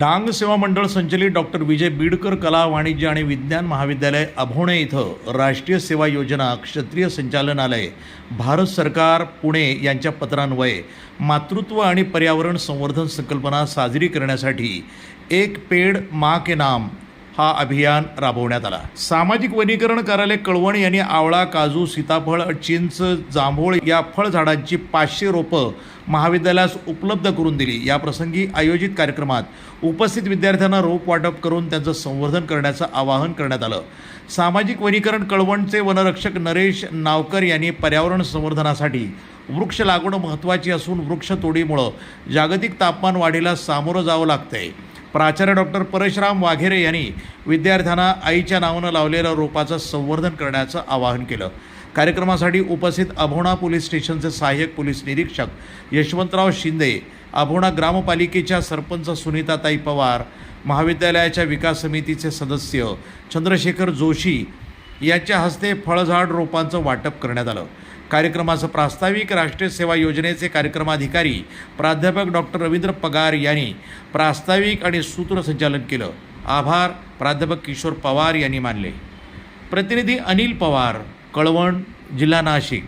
डांग सेवा मंडळ संचलित डॉक्टर विजय बीडकर कला वाणिज्य आणि विज्ञान महाविद्यालय अभोणे इथं राष्ट्रीय सेवा योजना क्षत्रिय संचालनालय भारत सरकार पुणे यांच्या पत्रान्वये मातृत्व आणि पर्यावरण संवर्धन संकल्पना साजरी करण्यासाठी एक पेड मा के नाम हा अभियान राबवण्यात आला. सामाजिक वनीकरण कार्यालय कळवण यांनी आवळा काजू सीताफळ चिंच जांभूळ या फळझाडांची पाचशे रोपं महाविद्यालयास उपलब्ध करून दिली. या प्रसंगी आयोजित कार्यक्रमात उपस्थित विद्यार्थ्यांना रोप वाटप करून त्यांचं संवर्धन करण्याचं आवाहन करण्यात आलं. सामाजिक वनीकरण कळवणचे वनरक्षक नरेश नावकर यांनी पर्यावरण संवर्धनासाठी वृक्ष लागवड महत्त्वाची असून वृक्षतोडीमुळं जागतिक तापमान वाढीला सामोरं जावं लागतंय. प्राचार्य डॉक्टर परशुराम वाघेरे यांनी विद्यार्थ्यांना आईच्या नावानं लावलेल्या रोपाचं संवर्धन करण्याचं आवाहन केलं. कार्यक्रमासाठी उपस्थित अभोणा पोलीस स्टेशनचे सहाय्यक पोलीस निरीक्षक यशवंतराव शिंदे अभोणा ग्रामपालिकेच्या सरपंच सुनीताताई पवार महाविद्यालयाच्या विकास समितीचे सदस्य चंद्रशेखर जोशी यांच्या हस्ते फळझाड रोपांचं वाटप करण्यात आलं. कार्यक्रमाचं प्रास्ताविक राष्ट्रीय सेवा योजनेचे कार्यक्रमाधिकारी प्राध्यापक डॉक्टर रवींद्र पगार यांनी प्रास्ताविक आणि सूत्रसंचालन केलं. आभार प्राध्यापक किशोर पवार यांनी मानले. प्रतिनिधी अनिल पवार कळवण जिल्हा नाशिक.